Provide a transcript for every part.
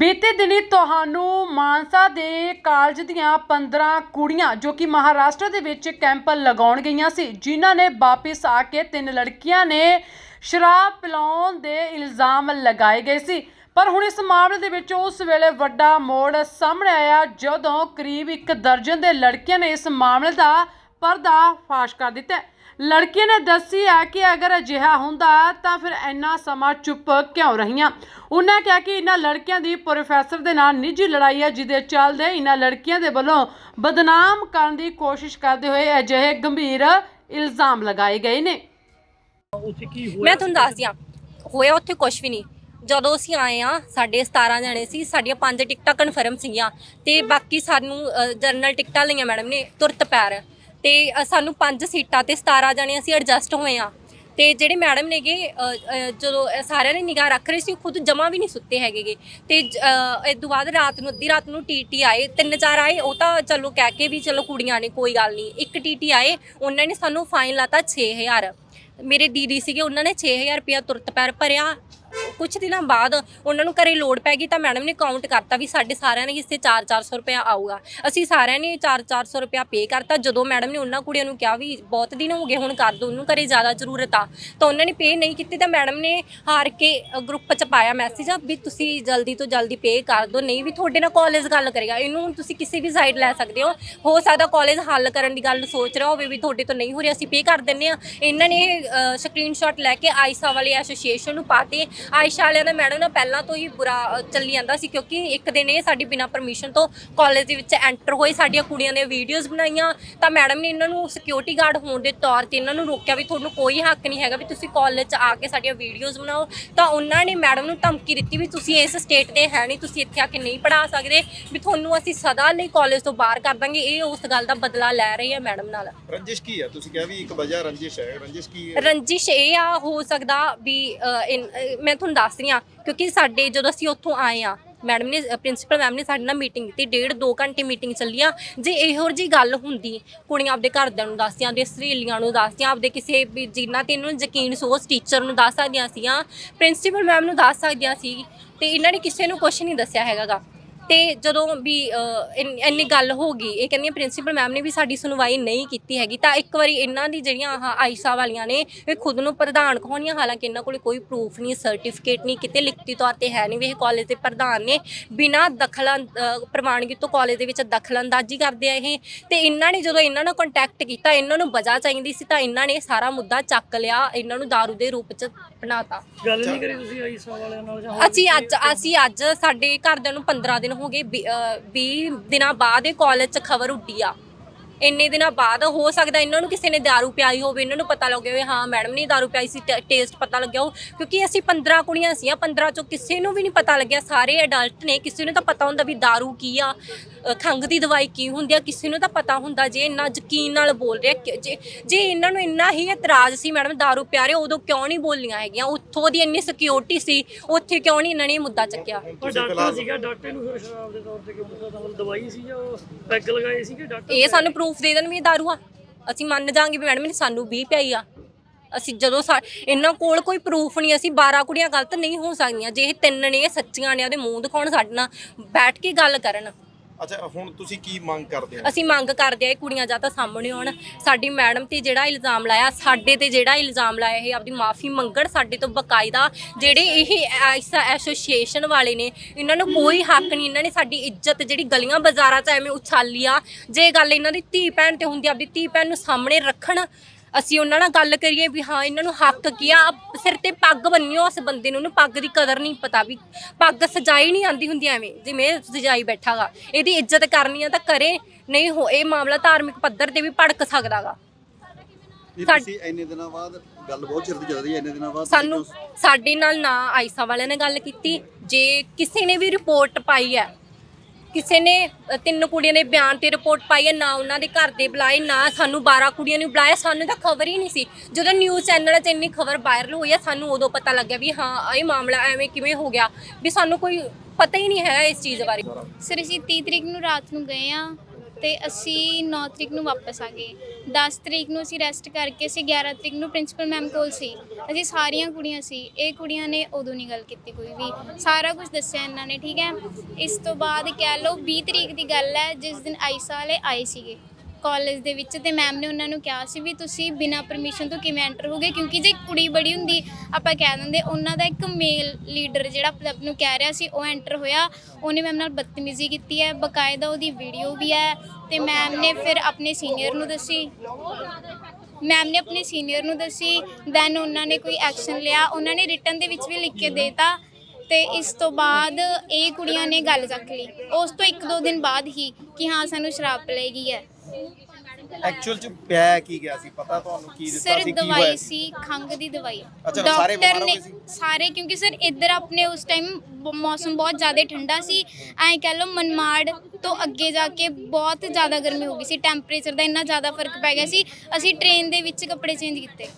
ਬੀਤੇ ਦਿਨੀ ਤੁਹਾਨੂੰ ਮਾਨਸਾ ਦੇ ਕਾਲਜ ਦੀਆਂ 15 ਕੁੜੀਆਂ, ਜੋ ਕਿ ਮਹਾਰਾਸ਼ਟਰ ਦੇ ਵਿੱਚ ਕੈਂਪ ਲਗਾਉਣ ਗਈਆਂ ਸੀ, ਜਿਨ੍ਹਾਂ ਨੇ ਵਾਪਿਸ ਆ ਕੇ ਤਿੰਨ ਲੜਕੀਆਂ ਨੇ ਸ਼ਰਾਬ ਪਿਲਾਉਣ ਦੇ ਇਲਜ਼ਾਮ ਲਗਾਏ ਗਏ ਸੀ। ਪਰ ਹੁਣ ਇਸ ਮਾਮਲੇ ਦੇ ਵਿੱਚ ਉਸ ਵੇਲੇ ਵੱਡਾ ਮੋੜ ਸਾਹਮਣੇ ਆਇਆ, ਜਦੋਂ ਕਰੀਬ ਇੱਕ ਦਰਜਨ ਦੇ ਲੜਕੀਆਂ ਨੇ ਇਸ ਮਾਮਲੇ ਦਾ ਪਰਦਾ ਫਾਸ਼ ਕਰ ਦਿੱਤਾ। ਲੜਕੀ ਨੇ ਦੱਸੀ ਹੈ ਕਿ ਅਗਰ ਅਜਿਹਾ ਹੁੰਦਾ ਤਾਂ ਫਿਰ ਇੰਨਾ ਸਮਾਂ ਚੁੱਪ ਕਿਉਂ ਰਹੀਆਂ? ਉਹਨਾਂ ਕਿਹਾ ਕਿ ਇਹਨਾਂ ਲੜਕੀਆਂ ਦੀ ਪ੍ਰੋਫੈਸਰ ਦੇ ਨਾਲ ਨਿੱਜੀ ਲੜਾਈ ਹੈ ਜਿਹਦੇ ਚੱਲਦੇ ਇਹਨਾਂ ਲੜਕੀਆਂ ਦੇ ਵੱਲੋਂ ਬਦਨਾਮ ਕਰਨ ਦੀ ਕੋਸ਼ਿਸ਼ ਕਰਦੇ ਹੋਏ ਅਜਿਹੇ ਗੰਭੀਰ ਇਲਜ਼ਾਮ ਲਗਾਏ ਗਏ ਨੇ। ਮੈਂ ਤੁਹਾਨੂੰ ਦੱਸਦੀ ਹਾਂ ਹੋਇਆ ਉੱਥੇ ਕੁਝ ਵੀ ਨਹੀਂ। ਜਦੋਂ ਅਸੀਂ ਆਏ ਆ ਸਾਡੇ 17 ਜਣੇ ਸੀ ਸਾਡੀਆਂ ਪੰਜ ਟਿਕਟਾਂ ਕਨਫਰਮ ਸੀਗੀਆਂ ਤੇ ਬਾਕੀ ਸਾਨੂੰ ਜਨਰਲ ਟਿਕਟਾਂ ਲਈਆਂ ਮੈਡਮ ਨੇ ਤੁਰਤ ਪੈਰ। ਤੇ ਸਾਨੂੰ ਪੰਜ ਸੀਟਾਂ ਤੇ 17 ਜਣੇ ਅਸੀਂ ਐਡਜਸਟ ਹੋਏ ਆ ਤੇ ਜਿਹੜੇ ਮੈਡਮ ਨੇਗੇ ਜਦੋਂ ਸਾਰਿਆਂ ਨੇ ਨਿਗਾਹ ਰੱਖ ਰਹੇ ਸੀ ਖੁਦ ਜਮਾ ਵੀ ਨਹੀਂ ਸੁੱਤੇ ਹੈਗੇਗੇ। ਤੇ ਇਸ ਤੋਂ ਬਾਅਦ ਰਾਤ ਨੂੰ, ਅੱਧੀ ਰਾਤ ਨੂੰ ਟੀਟੀ ਆਏ, ਤਿੰਨ ਚਾਰ ਆਏ, ਉਹ ਤਾਂ ਚਲੋ ਕਹਿ ਕੇ ਵੀ ਚਲੋ ਕੁੜੀਆਂ ਨੇ, ਕੋਈ ਗੱਲ ਨਹੀਂ। ਇੱਕ ਟੀਟੀ ਆਏ, ਉਹਨਾਂ ਨੇ ਸਾਨੂੰ ਫਾਈਨ ਲਾਤਾ 6000 ਮੇਰੇ ਦੀਦੀ ਸੀਗੇ, ਉਹਨਾਂ ਨੇ 6000 ਰੁਪਇਆ ਤੁਰਤ ਪੈਰ ਭਰਿਆ। ਕੁਝ ਦਿਨਾਂ ਬਾਅਦ ਉਹਨਾਂ ਨੂੰ ਘਰੇ ਲੋਡ ਪੈ ਗਈ ਤਾਂ ਮੈਡਮ ਨੇ ਕਾਊਂਟ ਕਰਤਾ ਵੀ ਸਾਡੇ ਸਾਰਿਆਂ ਨੇ ਹਿੱਸੇ 4-400 ਰੁਪਇਆ ਆਊਗਾ। ਅਸੀਂ ਸਾਰਿਆਂ ਨੇ 4-400 ਰੁਪਇਆ ਪੇ ਕਰਤਾ। ਜਦੋਂ ਮੈਡਮ ਨੇ ਉਹਨਾਂ ਕੁੜੀਆਂ ਨੂੰ ਕਿਹਾ ਵੀ ਬਹੁਤ ਦਿਨ ਹੋ ਗਏ, ਹੁਣ ਕਰ ਦੋ, ਉਹਨੂੰ ਘਰੇ ਜ਼ਿਆਦਾ ਜ਼ਰੂਰਤ ਆ, ਤਾਂ ਉਹਨਾਂ ਨੇ ਪੇ ਨਹੀਂ ਕੀਤੀ ਤਾਂ ਮੈਡਮ ਨੇ ਹਾਰ ਕੇ ਗਰੁੱਪ 'ਚ ਪਾਇਆ ਮੈਸੇਜ ਵੀ ਤੁਸੀਂ ਜਲਦੀ ਤੋਂ ਜਲਦੀ ਪੇ ਕਰ ਦਿਓ ਨਹੀਂ ਵੀ ਤੁਹਾਡੇ ਨਾਲ ਕਾਲਜ ਗੱਲ ਕਰੇਗਾ। ਇਹਨੂੰ ਹੁਣ ਤੁਸੀਂ ਕਿਸੇ ਵੀ ਸਾਈਡ ਲੈ ਸਕਦੇ ਹੋ। ਹੋ ਸਕਦਾ ਕਾਲਜ ਹੱਲ ਕਰਨ ਦੀ ਗੱਲ ਸੋਚ ਰਿਹਾ ਹੋਵੇ ਵੀ ਤੁਹਾਡੇ ਤੋਂ ਨਹੀਂ ਹੋ ਰਿਹਾ, ਅਸੀਂ ਪੇ ਕਰ ਦਿੰਨੇ ਆ ਇਹਨਾਂ ਨੇ ਸਕਰੀਨਸ਼ਾਟ ਲੈ ਕੇ ਆਈਸਾ ਵਾਲੀ ਐਸੋਸੀਏਸ਼ਨ ਨੂੰ ਪਾਤੇ ਆਇਸ਼ਾ ਵਾਲਿਆਂ ਦਾ ਮੈਡਮ ਨਾਲ ਪਹਿਲਾਂ ਤੋਂ ਹੀ ਬੁਰਾ ਚੱਲੀ ਜਾਂਦਾ ਸੀ ਕਿਉਂਕਿ ਇੱਕ ਦਿਨ ਇਹ ਸਾਡੀ ਬਿਨਾਂ ਪਰਮਿਸ਼ਨ ਤੋਂ ਕਾਲਜ ਦੇ ਵਿੱਚ ਐਂਟਰ ਹੋਏ ਸਾਡੀਆਂ ਕੁੜੀਆਂ ਨੇ ਵੀਡੀਓਜ਼ ਬਣਾਈਆਂ। ਤਾਂ ਮੈਡਮ ਨੇ ਇਹਨਾਂ ਨੂੰ ਸਿਕਿਉਰਿਟੀ ਗਾਰਡ ਹੋਣ ਦੇ ਤੌਰ ਤੇ ਇਹਨਾਂ ਨੂੰ ਰੋਕਿਆ ਵੀ ਤੁਹਾਨੂੰ ਕੋਈ ਹੱਕ ਨਹੀਂ ਹੈਗਾ ਵੀ ਤੁਸੀਂ ਕਾਲਜ 'ਚ ਆ ਕੇ ਸਾਡੀਆਂ ਵੀਡੀਓਜ਼ ਬਣਾਓ। ਤਾਂ ਉਹਨਾਂ ਨੇ ਮੈਡਮ ਨੂੰ ਧਮਕੀ ਦਿੱਤੀ ਵੀ ਤੁਸੀਂ ਇਸ ਸਟੇਟ ਦੇ ਹੈ ਨਹੀਂ ਤੁਸੀਂ ਇੱਥੇ ਆ ਕੇ ਨਹੀਂ ਪੜ੍ਹਾ ਸਕਦੇ ਵੀ ਤੁਹਾਨੂੰ ਅਸੀਂ ਸਦਾ ਲਈ ਕਾਲਜ ਤੋਂ ਬਾਹਰ ਕਰ ਦਾਂਗੇ। ਇਹ ਉਸ ਗੱਲ ਦਾ ਬਦਲਾ ਲੈ ਰਹੀ ਹੈ ਮੈਡਮ ਨਾਲ। ਰੰਜਿਸ਼ ਕੀ ਹੈ ਤੁਸੀਂ ਕਿਹਾ ਵੀ ਇੱਕ ਵਜ੍ਹਾ ਰੰਜਿਸ਼ ਹੈ। ਰੰਜਿਸ਼ ਕੀ ਹੈ? ਰੰਜਿਸ਼ ਇਹ ਆ ਹੋ ਸਕਦਾ ਵੀ ਇਨ- ਮੈਂ ਮੈਂ ਤੁਹਾਨੂੰ ਦੱਸ ਰਹੀ ਹਾਂ, ਕਿਉਂਕਿ ਸਾਡੇ ਜਦੋਂ ਅਸੀਂ ਉੱਥੋਂ ਆਏ ਆ ਮੈਡਮ ਨੇ, ਪ੍ਰਿੰਸੀਪਲ ਮੈਮ ਨੇ ਸਾਡੇ ਨਾਲ ਮੀਟਿੰਗ ਕੀਤੀ, ਡੇਢ ਦੋ ਘੰਟੇ ਮੀਟਿੰਗ ਚੱਲੀ ਆ। ਜੇ ਇਹੋ ਜੀ ਗੱਲ ਹੁੰਦੀ, ਕੁੜੀਆਂ ਆਪਦੇ ਘਰਦਿਆਂ ਨੂੰ ਦੱਸਦੀਆਂ ਆਪਦੇ ਸਹੇਲੀਆਂ ਨੂੰ ਦੱਸਦੀਆਂ ਆਪਦੇ ਕਿਸੇ ਵੀ ਜਿੰਨਾ ਤੇ ਇਹਨੂੰ ਯਕੀਨ ਸੋ ਟੀਚਰ ਨੂੰ ਦੱਸ ਸਕਦੀਆਂ ਸੀਆਂ, ਪ੍ਰਿੰਸੀਪਲ ਮੈਮ ਨੂੰ ਦੱਸ ਸਕਦੀਆਂ ਸੀ, ਤੇ ਇਹਨਾਂ ਨੇ ਕਿਸੇ ਨੂੰ ਕੁਝ ਨਹੀਂ ਦੱਸਿਆ ਹੈਗਾਗਾ। ਤੇ ਜਦੋਂ ਵੀ ਇੰਨ- ਗੱਲ ਹੋ ਗਈ ਇਹ ਕਹਿੰਦੀਆਂ ਪ੍ਰਿੰਸੀਪਲ ਮੈਮ ਨੇ ਵੀ ਸਾਡੀ ਸੁਣਵਾਈ ਨਹੀਂ ਕੀਤੀ ਹੈਗੀ। ਤਾਂ ਇੱਕ ਵਾਰੀ ਇਹਨਾਂ ਦੀ ਜਿਹੜੀਆਂ ਆਹ ਆਇਸ਼ਾ ਵਾਲੀਆਂ ਨੇ ਇਹ ਖੁਦ ਨੂੰ ਪ੍ਰਧਾਨ ਕਹਾਉਣੀਆਂ ਹਾਲਾਂਕਿ ਇਹਨਾਂ ਕੋਲ ਕੋਈ ਪ੍ਰੂਫ ਨਹੀਂ ਸਰਟੀਫਿਕੇਟ ਨਹੀਂ ਕਿਤੇ ਲਿਖਤੀ ਤੌਰ ਤੇ ਹੈ ਨਹੀਂ ਵੀ ਇਹ ਕਾਲਜ ਦੇ ਪ੍ਰਧਾਨ ਨੇ ਬਿਨਾਂ ਦਖਲਾਂ ਪ੍ਰਵਾਨਗੀ ਤੋਂ ਕਾਲਜ ਦੇ ਵਿੱਚ ਦਖਲਅੰਦਾਜ਼ੀ ਕਰਦੇ ਆ ਇਹ। ਤੇ ਇਹਨਾਂ ਨੇ ਜਦੋਂ ਇਹਨਾਂ ਨਾਲ ਕੰਟੈਕਟ ਕੀਤਾ ਇਹਨਾਂ ਨੂੰ ਵਜ੍ਹਾ ਚਾਹੀਦੀ ਸੀ ਤਾਂ ਇਹਨਾਂ ਨੇ ਸਾਰਾ ਮੁੱਦਾ ਚੱਕ ਲਿਆ ਇਹਨਾਂ ਨੂੰ दारू ਦੇ ਰੂਪ 'ਚ ਬਣਾਤਾ ਗੱਲ ਨਹੀਂ ਕਰੀ ਤੁਸੀਂ ਆਈ ਸੌ ਵਾਲਿਆਂ ਨਾਲ ਜਾਂ ਅਸੀਂ ਅੱਜ ਅਸੀਂ ਅੱਜ ਸਾਡੇ ਘਰਦਿਆਂ ਨੂੰ 15 ਦਿਨ ਹੋ ਗਏ 20 ਦਿਨਾਂ ਬਾਅਦ ਇਹ ਕਾਲਜ 'ਚ ਖਬਰ ਉੱਡੀ ਆ। ਇੰਨੇ ਦਿਨਾਂ ਬਾਅਦ ਹੋ ਸਕਦਾ ਇਹਨਾਂ ਨੂੰ ਕਿਸੇ ਨੇ ਦਾਰੂ ਪਿਆਈ ਹੋਵੇ ਇਹਨਾਂ ਨੂੰ ਪਤਾ ਲੱਗੇ ਹੋਵੇ ਹਾਂ ਮੈਡਮ ਨੇ ਦਾਰੂ ਪਿਆਈ ਸੀ ਟੇਸਟ ਪਤਾ ਲੱਗਿਆ ਹੋ ਕਿਉਂਕਿ ਅਸੀਂ 15 ਕੁੜੀਆਂ ਸੀਆਂ 15 ਚੋਂ ਕਿਸੇ ਨੂੰ ਵੀ ਨਹੀਂ ਪਤਾ ਲੱਗਿਆ ਸਾਰੇ ਐਡਲਟ ਨੇ ਕਿਸੇ ਨੂੰ ਤਾਂ ਪਤਾ ਹੁੰਦਾ ਵੀ ਦਾਰੂ ਕੀ ਆ ਖੰਗ ਦੀ ਦਵਾਈ ਕੀ ਹੁੰਦੀ ਆ ਕਿਸੇ ਨੂੰ ਤਾਂ ਪਤਾ ਹੁੰਦਾ ਜੇ ਇੰਨਾ ਯਕੀਨ ਨਾਲ ਬੋਲ ਰਿਹਾ ਜੇ ਜੇ ਇਹਨਾਂ ਨੂੰ ਇੰਨਾ ਹੀ ਇਤਰਾਜ਼ ਸੀ ਮੈਡਮ ਦਾਰੂ ਪਿਆਰੇ ਉਦੋਂ ਕਿਉਂ ਨਹੀਂ ਬੋਲੀਆਂ ਹੈਗੀਆਂ ਉੱਥੋਂ ਦੀ ਇੰਨੀ ਸਿਕਿਉਰਿਟੀ ਸੀ ਉੱਥੇ ਕਿਉਂ ਨਹੀਂ ਇਹਨਾਂ ਨੇ ਮੁੱਦਾ ਚੱਕਿਆ? ਡਾਕਟਰ ਸੀਗਾ ਡਾਕਟਰ ਨੂੰ ਫਿਰ ਸ਼ਰਾਬ ਦੇ ਤੌਰ ਤੇ ਕਿਉਂ ਦਵਾਈ ਸੀ ਜਾਂ ਪੈਗ ਲਗਾਏ ਸੀ ਕਿ ਡਾਕਟਰ? ਇਹ ਸਾਨੂੰ ਪ੍ਰੂਫ ਦੇ ਦੇਣ ਵੀ ਇਹ ਦਾਰੂ ਆ। ਅਸੀਂ ਮੰਨ ਜਾਾਂਗੇ ਵੀ ਮੈਡਮ ਨੇ ਸਾਨੂੰ 20 ਪਿਆਈ ਆ। ਅਸੀਂ ਜਦੋਂ ਸਾ- ਇਹਨਾਂ ਕੋਲ ਕੋਈ ਪ੍ਰੂਫ ਨਹੀਂ, ਅਸੀਂ 12 ਕੁੜੀਆਂ ਗਲਤ ਨਹੀਂ ਹੋ ਸਕਦੀਆਂ। ਜੇ ਇਹ ਤਿੰਨ ਨੇ, ਇਹ ਸੱਚੀਆਂ ਨੇ, ਉਹਦੇ ਮੂੰਹ ਦਿਖਾਉਣ ਸਾਡੇ ਨਾਲ ਬੈਠ ਕੇ ਗੱਲ ਕਰਨ। ਅੱਛਾ, ਹੁਣ ਤੁਸੀਂ ਕੀ ਮੰਗ ਕਰਦੇ ਹੋ? ਅਸੀਂ ਮੰਗ ਕਰਦੇ ਆ ਇਹ ਕੁੜੀਆਂ ਜਾਂ ਤਾਂ ਸਾਹਮਣੇ ਆਉਣ। ਸਾਡੀ ਮੈਡਮ ਤੇ ਜਿਹੜਾ ਇਲਜ਼ਾਮ ਲਾਇਆ, ਸਾਡੇ ਤੇ ਜਿਹੜਾ ਇਲਜ਼ਾਮ ਲਾਇਆ, ਇਹ ਆਪਦੀ ਮਾਫੀ ਮੰਗਣ ਸਾਡੇ ਤੋਂ ਬਕਾਇਦਾ। ਜਿਹੜੇ ਇਹ ਐਸੋਸੀਏਸ਼ਨ ਵਾਲੇ ਨੇ, ਇਹਨਾਂ ਨੂੰ ਕੋਈ ਹੱਕ ਨਹੀਂ, ਇਹਨਾਂ ਨੇ ਸਾਡੀ ਇੱਜ਼ਤ ਜਿਹੜੀ ਗਲੀਆਂ ਬਾਜ਼ਾਰਾਂ 'ਚ ਐਵੇਂ ਉਛਾਲੀ ਆ ਜੇ ਗੱਲ ਇਹਨਾਂ ਦੀ ਧੀ ਭੈਣ ਤੇ ਹੁੰਦੀ, ਆਪਦੀ ਧੀ ਭੈਣ ਨੂੰ ਸਾਹਮਣੇ ਰੱਖਣ ਅਸੀਂ ਉਹਨਾਂ ਨਾਲ ਗੱਲ ਕਰੀਏ ਵੀ ਹਾਂ ਇਹਨਾਂ ਨੂੰ ਹੱਕ ਕੀ ਆ? ਸਿਰ ਤੇ ਪੱਗ ਬੰਨਿਓ ਉਸ ਬੰਦੇ ਨੂੰ ਉਹਨੂੰ ਪੱਗ ਦੀ ਕਦਰ ਨਹੀਂ ਪਤਾ ਵੀ ਪੱਗ ਸਜਾਈ ਨਹੀਂ ਆਂਦੀ ਹੁੰਦੀ ਐਵੇਂ ਜਿਵੇਂ ਸਜਾਈ ਬੈਠਾਗਾ। ਇਹਦੀ ਇੱਜ਼ਤ ਕਰਨੀ ਆ ਤਾਂ ਕਰੇ ਨਹੀਂ ਹੋ ਇਹ ਮਾਮਲਾ ਧਾਰਮਿਕ ਪੱਧਰ ਤੇ ਵੀ ਭੜਕ ਸਕਦਾਗਾ। ਇਹ ਸਾਡ- ਤੁਸੀਂ ਇੰਨੇ ਦਿਨਾਂ ਬਾਅਦ ਗੱਲ ਬਹੁਤ ਚਿਰ ਦੀ ਚੱਲ ਰਹੀ ਹੈ ਇੰਨੇ ਦਿਨਾਂ ਬਾਅਦ ਸਾਨੂੰ ਤੁਸੀਂ ਸਾਡੇ ਨਾਲ ਨਾ ਆਇਸਾ ਵਾਲਿਆਂ ਨੇ ਗੱਲ ਕੀਤੀ। ਜੇ ਕਿਸੇ ਨੇ ਵੀ ਰਿਪੋਰਟ ਪਾਈ ਹੈ ਕਿਸੇ ਨੇ ਤਿੰਨ ਕੁੜੀਆਂ ਨੇ ਬਿਆਨ ਤੇ ਰਿਪੋਰਟ ਪਾਈ ਹੈ, ਨਾ ਉਹਨਾਂ ਦੇ ਘਰ ਦੇ ਬੁਲਾਏ, ਨਾ ਸਾਨੂੰ 12 ਕੁੜੀਆਂ ਨੂੰ ਬੁਲਾਇਆ, ਸਾਨੂੰ ਤਾਂ ਖਬਰ ਹੀ ਨਹੀਂ ਸੀ। ਜਦੋਂ ਨਿਊਜ਼ ਚੈਨਲਾਂ 'ਚ ਇੰਨੀ ਖਬਰ ਵਾਇਰਲ ਹੋਈ ਹੈ, ਸਾਨੂੰ ਉਦੋਂ ਪਤਾ ਲੱਗਿਆ ਵੀ ਹਾਂ, ਇਹ ਮਾਮਲਾ ਐਵੇਂ ਕਿਵੇਂ ਹੋ ਗਿਆ, ਵੀ ਸਾਨੂੰ ਕੋਈ ਪਤਾ ਹੀ ਨਹੀਂ ਹੈ ਇਸ ਚੀਜ਼ ਬਾਰੇ। ਸਰ, ਅਸੀਂ 30 ਤਰੀਕ ਨੂੰ ਰਾਤ ਨੂੰ ਗਏ ਆ ਤੇ ਅਸੀਂ 9 ਤਰੀਕ ਨੂੰ ਵਾਪਸ ਆ ਗਏ। 10 ਤਰੀਕ ਨੂੰ ਅਸੀਂ ਰੈਸਟ ਕਰਕੇ ਅਸੀਂ 11 ਤਰੀਕ ਨੂੰ ਪ੍ਰਿੰਸੀਪਲ ਮੈਮ ਕੋਲ ਸੀ। ਅਸੀਂ ਸਾਰੀਆਂ ਕੁੜੀਆਂ ਸੀ। ਇਹ ਕੁੜੀਆਂ ਨੇ ਉਦੋਂ ਨਹੀਂ ਗੱਲ ਕੀਤੀ ਕੋਈ ਵੀ। ਸਾਰਾ ਕੁਝ ਦੱਸਿਆ ਇਹਨਾਂ ਨੇ, ਠੀਕ ਹੈ? ਇਸ ਤੋਂ ਬਾਅਦ ਕਹਿ ਲਓ 20 ਤਰੀਕ ਦੀ ਗੱਲ ਹੈ, ਜਿਸ ਦਿਨ ਆਈਸਾ ਵਾਲੇ ਆਏ ਸੀਗੇ। ਕਾਲਜ ਦੇ ਵਿੱਚ ਤੇ ਮੈਮ ਨੇ ਉਹਨਾਂ ਨੂੰ ਕਿਹਾ ਸੀ ਵੀ ਤੁਸੀਂ ਬਿਨਾਂ ਪਰਮਿਸ਼ਨ ਤੋਂ ਕਿਵੇਂ ਐਂਟਰ ਹੋਗੇ? ਕਿਉਂਕਿ ਜੇ ਕੁੜੀ ਬੜੀ ਹੁੰਦੀ, ਆਪਾਂ ਕਹਿ ਦਿੰਦੇ, ਉਹਨਾਂ ਦਾ ਇੱਕ ਮੇਲ ਲੀਡਰ ਜਿਹੜਾ ਆਪਣੇ ਆਪ ਨੂੰ ਕਹਿ ਰਿਹਾ ਸੀ, ਉਹ ਐਂਟਰ ਹੋਇਆ। ਉਹਨੇ ਮੈਮ ਨਾਲ ਬਦਤਮੀਜ਼ੀ ਕੀਤੀ ਹੈ, ਬਕਾਇਦਾ ਉਹਦੀ ਵੀਡੀਓ ਵੀ ਹੈ ਤੇ ਮੈਮ ਨੇ ਫਿਰ ਆਪਣੇ ਸੀਨੀਅਰ ਨੂੰ ਦੱਸੀ। ਮੈਮ ਨੇ ਆਪਣੇ ਸੀਨੀਅਰ ਨੂੰ ਦੱਸੀ ਦੈਨ ਉਹਨਾਂ ਨੇ ਕੋਈ ਐਕਸ਼ਨ ਲਿਆ। ਉਹਨਾਂ ਨੇ ਰਿਟਰਨ ਦੇ ਵਿੱਚ ਵੀ ਲਿਖ ਕੇ ਦੇਤਾ। ਤੇ ਇਸ ਤੋਂ ਬਾਅਦ ਇਹ ਕੁੜੀਆਂ ਨੇ ਗੱਲ ਚੱਕ ਲਈ। ਉਸ ਤੋਂ ਇੱਕ ਦੋ ਦਿਨ ਬਾਅਦ ਹੀ ਕਿ ਹਾਂ ਸਾਨੂੰ ਸ਼ਰਾਬ ਪਿਲਾਈ ਹੈ। ਐਕਚੁਅਲ ਚ ਪਿਆ ਕੀ ਗਿਆ ਸੀ? ਪਤਾ ਤੁਹਾਨੂੰ ਕੀ ਦਿੱਤਾ ਸਰ ਸੀ ਕੀ ਹੋਇਆ ਦਵਾਈ ਸੀ? ਸੀ ਖੰਗ ਦੀ ਦਵਾਈ। ਅੱਛਾ, ਸਾਰੇ ਬਿਮਾਰ ਹੋ ਗਏ ਸੀ? ਸਾਰੇ ਕਿਉਂਕਿ ਸਰ ਇੱਧਰ ਆਪਣੇ ਉਸ ਟਾਈਮ ਮੌਸਮ ਬਹੁਤ ਜ਼ਿਆਦਾ ਠੰਡਾ ਸੀ। ਐਂ ਕਹਿ ਲਓ ਮਨਮਾੜ ਤੋਂ ਅੱਗੇ ਜਾ ਕੇ ਬਹੁਤ ਜ਼ਿਆਦਾ ਗਰਮੀ ਹੋ ਗਈ ਸੀ। ਟੈਂਪਰੇਚਰ ਦਾ ਇੰਨਾ ਜ਼ਿਆਦਾ ਫ਼ਰਕ ਪੈ ਗਿਆ ਸੀ। ਅਸੀਂ ਟ੍ਰੇਨ ਦੇ ਵਿੱਚ ਕੱਪੜੇ ਚੇਂਜ ਕੀਤੇ।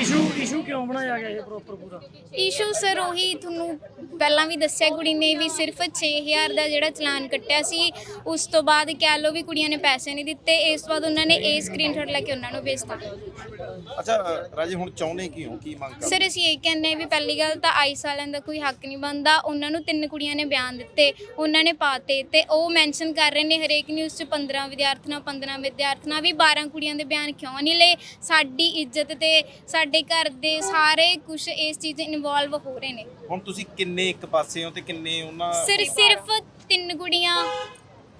ਇਸ਼ੂ ਇਸ਼ੂ ਕਿਉਂ ਬਣਾਇਆ ਗਿਆ ਇਹ ਪ੍ਰੋਪਰ ਪੂਰਾ? ਇਸ਼ੂ ਸਰ ਉਹੀ ਤੁਹਾਨੂੰ ਪਹਿਲਾਂ ਵੀ ਦੱਸਿਆ ਕੁੜੀ ਨੇ ਵੀ ਸਿਰਫ 6000 ਦਾ ਜਿਹੜਾ ਚਲਾਨ ਕੱਟਿਆ ਸੀ ਉਸ ਤੋਂ ਬਾਅਦ ਕਹਿ ਲਓ ਵੀ ਕੁੜੀਆਂ ਨੇ ਪੈਸੇ ਨਹੀਂ ਦਿੱਤੇ ਇਸ ਤੋਂ ਬਾਅਦ ਉਹਨਾਂ ਨੇ ਇਹ ਸਕਰੀਨਸ਼ਾਟ ਲੈ ਕੇ ਉਹਨਾਂ ਨੂੰ ਭੇਜਤਾ। ਅੱਛਾ ਰਾਜੇ ਹੁਣ ਚਾਹੁੰਦੇ ਕੀ ਹੋ? ਕੀ ਮੰਗ ਸਰ ਅਸੀਂ ਇਹ ਕਹਿੰਦੇ ਵੀ ਪਹਿਲੀ ਗੱਲ ਤਾਂ ਆਈਸ ਵਾਲਿਆਂ ਦਾ ਕੋਈ ਹੱਕ ਨਹੀਂ ਬਣਦਾ ਉਹਨਾਂ ਨੂੰ ਤਿੰਨ ਕੁੜੀਆਂ ਨੇ ਬਿਆਨ ਦਿੱਤੇ ਉਹਨਾਂ ਨੇ ਪਾਤੇ ਤੇ ਉਹ ਮੈਂਸ਼ਨ ਕਰ ਰਹੇ ਨੇ ਹਰੇਕ ਨਿਊਜ਼ 'ਚ 15 ਵਿਦਿਆਰਥਣਾਂ 15 ਵਿਦਿਆਰਥਣਾਂ ਵੀ 12 ਕੁੜੀਆਂ ਦੇ ਬਿਆਨ ਕਿਉਂ ਨਹੀਂ ਲਏ? ਸਾਡੀ ਇੱਜ਼ਤ ਤੇ ਸਾਡੇ ਘਰ ਦੇ ਸਾਰੇ ਕੁਝ ਇਸ ਚੀਜ਼ 'ਚ ਇਨਵੋਲਵ ਹੋ ਰਹੇ ਨੇ। ਹੁਣ ਤੁਸੀਂ ਕਿੰਨੇ ਇੱਕ ਪਾਸੇ ਹੋ ਤੇ ਕਿੰਨੇ ਉਹਨਾਂ ਸਿਰ ਸਿਰਫ ਤਿੰਨ ਕੁੜੀਆਂ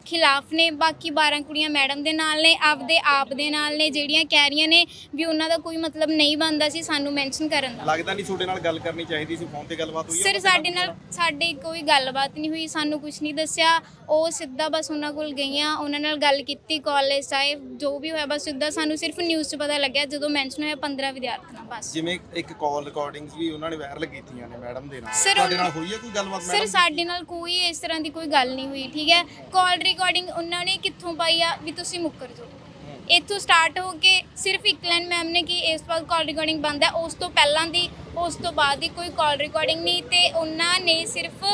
ਖਿਲਾਫ ਨੇ ਬਾਕੀ 12 ਕੁੜੀਆਂ ਮੈਡਮ ਦੇ ਨਾਲ ਨੇ ਆਪਦੇ ਆਪ ਦੇ ਨਾਲ ਨੇ ਜਿਹੜੀਆਂ ਕਹਿ ਰਹੀਆਂ ਨੇ ਵੀ ਉਹਨਾਂ ਦਾ ਕੋਈ ਮਤਲਬ ਨਹੀਂ ਬਣਦਾ ਸੀ ਸਾਨੂੰ ਮੈਂਸ਼ਨ ਕਰਨ ਦਾ। ਲੱਗਦਾ ਨਹੀਂ ਤੁਹਾਡੇ ਨਾਲ ਗੱਲ ਕਰਨੀ ਚਾਹੀਦੀ ਸੀ ਫੋਨ ਤੇ ਗੱਲਬਾਤ ਹੋਈ ਸਰ ਸਾਡੇ ਨਾਲ ਸਾਡੀ ਕੋਈ ਗੱਲਬਾਤ ਨਹੀਂ ਹੋਈ ਸਾਨੂੰ ਕੁਝ ਨਹੀਂ ਦੱਸਿਆ। ਉਹ ਸਿੱਧਾ ਬਸ ਉਹਨਾਂ ਕੋਲ ਗਈਆਂ ਉਹਨਾਂ ਨਾਲ ਗੱਲ ਕੀਤੀ ਕਾਲਜ ਆਏ ਜੋ ਵੀ ਹੋਇਆ ਬਸ ਸਿੱਧਾ ਸਾਨੂੰ ਸਿਰਫ ਨਿਊਜ਼ 'ਚ ਪਤਾ ਲੱਗਿਆ ਜਦੋਂ ਮੈਂਸ਼ਨ ਹੋਇਆ 15 ਵਿਦਿਆਰਥੀਆਂ ਬਸ। ਜਿਵੇਂ ਇੱਕ ਕਾਲ ਰਿਕਾਰਡਿੰਗਸ ਵੀ ਉਹਨਾਂ ਨੇ ਵਾਇਰਲ ਕੀਤੀਆਂ ਨੇ ਮੈਡਮ ਦੇ ਨਾਲ। ਤੁਹਾਡੇ ਨਾਲ ਹੋਈ ਹੈ ਕੋਈ ਗੱਲਬਾਤ ਸਰ ਮੈਡਮ? ਸਾਡੇ ਨਾਲ ਕੋਈ ਇਸ ਤਰ੍ਹਾਂ ਦੀ ਕੋਈ ਗੱਲ ਨਹੀਂ ਹੋਈ ਠੀਕ ਹੈ? ਕਾਲ ਰਿਕਾਰਡਿੰਗ ਉਹਨਾਂ ਨੇ ਕਿੱਥੋਂ ਪਾਈ ਆ ਵੀ ਤੁਸੀਂ ਮੁੱਕਰ ਜਾਓ। ਇੱਥੋਂ ਸਟਾਰਟ ਹੋ ਕੇ ਸਿਰਫ ਇੱਕ ਲਾਈਨ ਮੈਮ ਨੇ ਕਿ ਇਸ ਵਾਰ ਕਾਲ ਰਿਕਾਰਡਿੰਗ ਬੰਦ ਹੈ ਉਸ ਤੋਂ ਪਹਿਲਾਂ ਦੀ, ਉਸ ਤੋਂ ਬਾਅਦ ਦੀ ਕੋਈ ਕਾਲ ਰਿਕਾਰਡਿੰਗ ਨਹੀਂ ਤੇ ਉਹਨਾਂ ਨੇ ਸਿਰਫ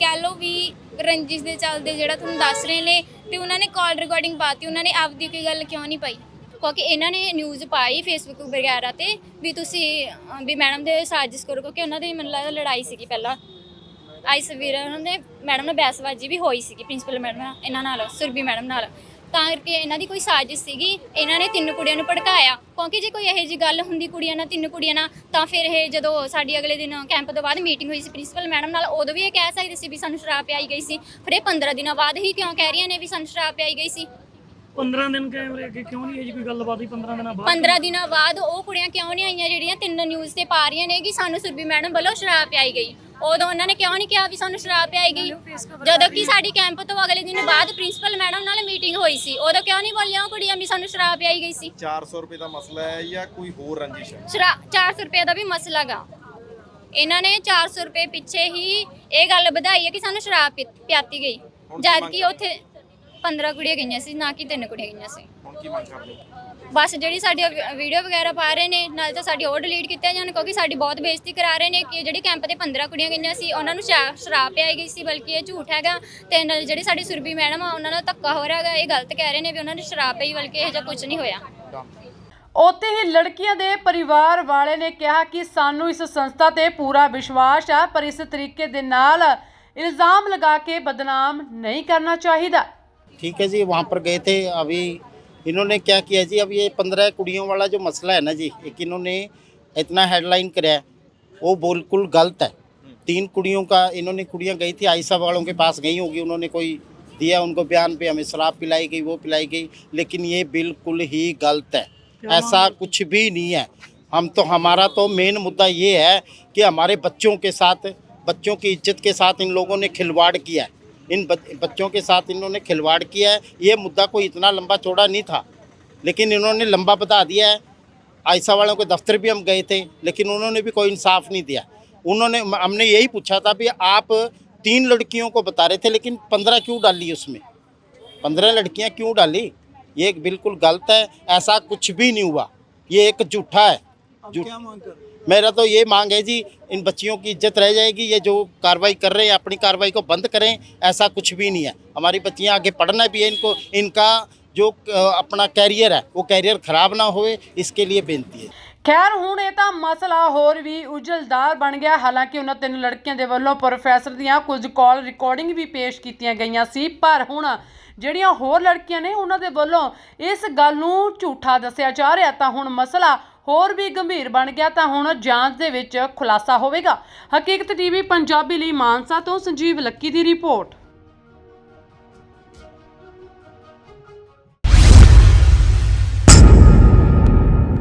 ਕਹਿ ਲਓ ਵੀ ਰੰਜਿਸ਼ ਦੇ ਚੱਲਦੇ ਜਿਹੜਾ ਤੁਹਾਨੂੰ ਦੱਸ ਰਹੇ ਨੇ ਤੇ ਉਹਨਾਂ ਨੇ ਕਾਲ ਰਿਕਾਰਡਿੰਗ ਪਾਤੀ ਉਹਨਾਂ ਨੇ ਆਪਦੀ ਕੋਈ ਗੱਲ ਕਿਉਂ ਨਹੀਂ ਪਾਈ? ਕਿਉਂਕਿ ਇਹਨਾਂ ਨੇ ਨਿਊਜ਼ ਪਾਈ ਫੇਸਬੁੱਕ ਵਗੈਰਾ ਤੇ ਵੀ ਤੁਸੀਂ ਵੀ ਮੈਡਮ ਦੇ ਸਾਜ਼ਿਸ਼ ਕਰੋ ਕਿਉਂਕਿ ਉਹਨਾਂ ਦੀ ਮੈਨੂੰ ਲੱਗਦਾ ਲੜਾਈ ਸੀਗੀ ਪਹਿਲਾਂ। ਆਈਸ ਵੀਰ, ਉਹਨਾਂ ਨੇ ਮੈਡਮ ਨਾਲ ਬਹਿਸਬਾਜ਼ੀ ਵੀ ਹੋਈ ਸੀਗੀ ਪ੍ਰਿੰਸੀਪਲ ਮੈਡਮ ਨਾਲ, ਇਹਨਾਂ ਨਾਲ ਸੁਰਬੀ ਮੈਡਮ ਨਾਲ। ਤਾਂ ਕਰਕੇ ਇਹਨਾਂ ਦੀ ਕੋਈ ਸਾਜ਼ਿਸ਼ ਸੀਗੀ, ਇਹਨਾਂ ਨੇ ਤਿੰਨ ਕੁੜੀਆਂ ਨੂੰ ਭੜਕਾਇਆ। ਕਿਉਂਕਿ ਜੇ ਕੋਈ ਇਹੋ ਜੀ ਗੱਲ ਹੁੰਦੀ ਕੁੜੀਆਂ ਨਾਲ, ਤਿੰਨ ਕੁੜੀਆਂ ਨਾਲ, ਤਾਂ ਫਿਰ ਇਹ ਜਦੋਂ ਸਾਡੀ ਅਗਲੇ ਦਿਨ ਕੈਂਪ ਤੋਂ ਬਾਅਦ ਮੀਟਿੰਗ ਹੋਈ ਸੀ ਪ੍ਰਿੰਸੀਪਲ ਮੈਡਮ ਨਾਲ, ਉਦੋਂ ਵੀ ਇਹ ਕਹਿ ਸਕਦੇ ਸੀ ਵੀ ਸਾਨੂੰ ਸ਼ਰਾਬ ਪਿਆਈ ਗਈ ਸੀ। ਫਿਰ ਇਹ 15 ਦਿਨਾਂ ਬਾਅਦ ਹੀ ਕਿਉਂ ਕਹਿ ਰਹੀਆਂ ਨੇ ਵੀ ਸਾਨੂੰ ਸ਼ਰਾਬ ਪਿਆਈ ਗਈ ਸੀ? 15 ਦਿਨ ਕੈਮਰੇ ਅੱਗੇ ਕਿਉਂ ਨਹੀਂ ਹੈ ਜੀ? ਕੋਈ ਗੱਲਬਾਤ ਹੀ 15 ਦਿਨਾਂ ਬਾਅਦ? 15 ਦਿਨਾਂ ਬਾਅਦ ਉਹ ਕੁੜੀਆਂ ਕਿਉਂ ਨਹੀਂ ਆਈਆਂ? ਜਿਹੜੀਆਂ ਤਿੰਨ ਨਿਊਜ਼ ਤੇ ਪਾ ਰਹੀਆਂ ਨੇ ਕਿ ਸਾਨੂੰ ਸੁਰਭੀ ਮੈਡਮ ਵੱਲੋਂ ਸ਼ਰਾਬ ਪਿਆਈ ਗਈ। ਉਦੋਂ ਉਹਨਾਂ ਨੇ ਕਿਉਂ ਨਹੀਂ ਕਿਹਾ ਵੀ ਸਾਨੂੰ ਸ਼ਰਾਬ ਪਿਆਈ ਗਈ? ਜਦੋਂ ਕਿ ਸਾਡੀ ਕੈਂਪ ਤੋਂ ਅਗਲੇ ਦਿਨ ਬਾਅਦ ਪ੍ਰਿੰਸੀਪਲ ਮੈਡਮ ਨਾਲ ਮੀਟਿੰਗ ਹੋਈ ਸੀ ਉਦੋਂ ਕਿਉਂ ਨਹੀਂ ਬੋਲੀਆਂ ਉਹ ਕੁੜੀਆਂ ਵੀ ਸਾਨੂੰ ਸ਼ਰਾਬ ਪਿਆਈ ਗਈ ਸੀ? 400 ਰੁਪਏ ਦਾ ਮਸਲਾ ਹੈ ਜਾਂ ਕੋਈ ਹੋਰ ਰੰਜਿਸ਼ ਹੈ? ਸ਼ਰਾ- 400 ਰੁਪਏ ਦਾ ਵੀ ਮਸਲਾ ਗਾ। ਇਹਨਾਂ ਨੇ 400 ਰੁਪਏ ਪਿੱਛੇ ਹੀ ਇਹ ਗੱਲ ਵਧਾਈ ਹੈ ਕਿ ਸਾਨੂੰ ਸ਼ਰਾਬ ਪਿਆਤੀ ਗਈ। ਜਦ ਕਿ ਉੱਥੇ 15 ਕੁੜੀਆਂ ਗਈਆਂ ਸੀ ਨਾ ਕਿ ਤਿੰਨ ਕੁੜੀਆਂ ਗਈਆਂ ਸੀ। ਹੁਣ ਕੀ ਮੰਗ ਕਰਦੇ? ਹੋ ਬਸ ਜਿਹੜੀ ਸਾਡੀ ਵੀਡੀਓ ਵਗੈਰਾ ਪਾ ਰਹੇ ਨੇ ਨਾਲ ਤਾਂ ਸਾਡੀ ਉਹ ਡਿਲੀਟ ਕੀਤੀਆਂ ਜਾਣ ਕਿਉਂਕਿ ਸਾਡੀ ਬਹੁਤ ਬੇਇੱਜ਼ਤੀ ਕਰਾ ਰਹੇ ਨੇ ਕਿ ਜਿਹੜੀ ਕੈਂਪ ਤੇ 15 ਕੁੜੀਆਂ ਗਈਆਂ ਸੀ ਉਹਨਾਂ ਨੂੰ ਸ਼ਰਾਬ ਪਿਆਈ ਗਈ ਸੀ ਬਲਕਿ ਇਹ ਝੂਠ ਹੈਗਾ ਤੇ ਨਾਲ ਜਿਹੜੀ ਸਾਡੀ ਸੁਰਭੀ ਮੈਡਮ ਆ ਉਹਨਾਂ ਨਾਲ ਧੱਕਾ ਹੋ ਰਿਹਾ ਹੈਗਾ ਇਹ ਗਲਤ ਕਹਿ ਰਹੇ ਨੇ ਵੀ ਉਹਨਾਂ ਨੇ ਸ਼ਰਾਬ ਪਈ ਬਲਕਿ ਇਹ ਜਿਹਾ ਕੁਝ ਨਹੀਂ ਹੋਇਆ। ਉੱਥੇ ਹੀ ਲੜਕੀਆਂ ਦੇ ਪਰਿਵਾਰ ਵਾਲੇ ਨੇ ਕਿਹਾ ਕਿ ਸਾਨੂੰ ਇਸ ਸੰਸਥਾ ਤੇ ਪੂਰਾ ਵਿਸ਼ਵਾਸ ਹੈ ਪਰ ਇਸ ਤਰੀਕੇ ਦੇ ਨਾਲ ਇਲਜ਼ਾਮ ਲਗਾ ਕੇ ਬਦਨਾਮ ਨਹੀਂ ਕਰਨਾ ਚਾਹੀਦਾ। ठीक है जी वहाँ पर गए थे अभी इन्होंने क्या किया जी अब ये पंद्रह कुड़ियों वाला जो मसला है ना जी एक इन्होंने इतना हेडलाइन कराया वो बिल्कुल गलत है। तीन कुड़ियों का इन्होंने कुड़ियाँ गई थी आयसा वालों के पास गई होगी उन्होंने कोई दिया उनको बयान पे हमें शराब पिलाई गई वो पिलाई गई लेकिन ये बिल्कुल ही गलत है। ऐसा कुछ भी नहीं है। हम तो हमारा तो मेन मुद्दा ये है कि हमारे बच्चों के साथ बच्चों की इज़्ज़त के साथ इन लोगों ने खिलवाड़ किया है। इन बच- बच्चों के साथ इन्होंने खिलवाड़ किया है। ये मुद्दा कोई इतना लंबा चौड़ा नहीं था, लेकिन इन्होंने लंबा बता दिया है। आयसा वालों के दफ्तर भी हम गए थे, लेकिन उन्होंने भी कोई इंसाफ नहीं दिया। उन्होंने, हमने यही पूछा था भी, आप तीन लड़कियों को बता रहे थे, लेकिन पंद्रह क्यों डाली उसमें? पंद्रह लड़कियाँ क्यों डाली? ये बिल्कुल गलत है, ऐसा कुछ भी नहीं हुआ। ये एक झूठा है। झूठ मेरा तो ये मांग है जी इन बच्चियों की इज्जत रह जाएगी ये जो कार्रवाई कर रहे हैं अपनी कार्रवाई को बंद करें ऐसा कुछ भी नहीं है हमारी बच्चियां आगे पढ़ना भी है इनको इनका जो अ, अपना कैरियर है वो कैरियर खराब ना होए इसके लिए बेनती है ਖੈਰ ਹੁਣ ਇਹ ਤਾਂ ਮਸਲਾ ਹੋਰ ਵੀ ਉਜਲਦਾਰ ਬਣ ਗਿਆ ਹਾਲਾਂਕਿ ਉਹਨਾਂ ਤਿੰਨ ਲੜਕੀਆਂ ਦੇ ਵੱਲੋਂ ਪ੍ਰੋਫੈਸਰ ਦੀਆਂ ਕੁਝ ਕਾਲ ਰਿਕਾਰਡਿੰਗ ਵੀ ਪੇਸ਼ ਕੀਤੀਆਂ ਗਈਆਂ ਸੀ ਪਰ ਹੁਣ ਜਿਹੜੀਆਂ ਹੋਰ ਲੜਕੀਆਂ ਨੇ ਉਹਨਾਂ ਦੇ ਵੱਲੋਂ ਇਸ ਗੱਲ ਨੂੰ ਝੂਠਾ ਦੱਸਿਆ ਜਾ ਰਿਹਾ ਤਾਂ ਹੁਣ ਮਸਲਾ ਹੋਰ ਵੀ ਗੰਭੀਰ ਬਣ ਗਿਆ ਤਾਂ ਹੁਣ ਜਾਂਚ ਦੇ ਵਿੱਚ ਖੁਲਾਸਾ ਹੋਵੇਗਾ। ਹਕੀਕਤ ਟੀਵੀ, ਪੰਜਾਬੀ ਲਈ ਮਾਨਸਾ ਤੋਂ ਸੰਜੀਵ ਲੱਕੀ ਦੀ ਰਿਪੋਰਟ।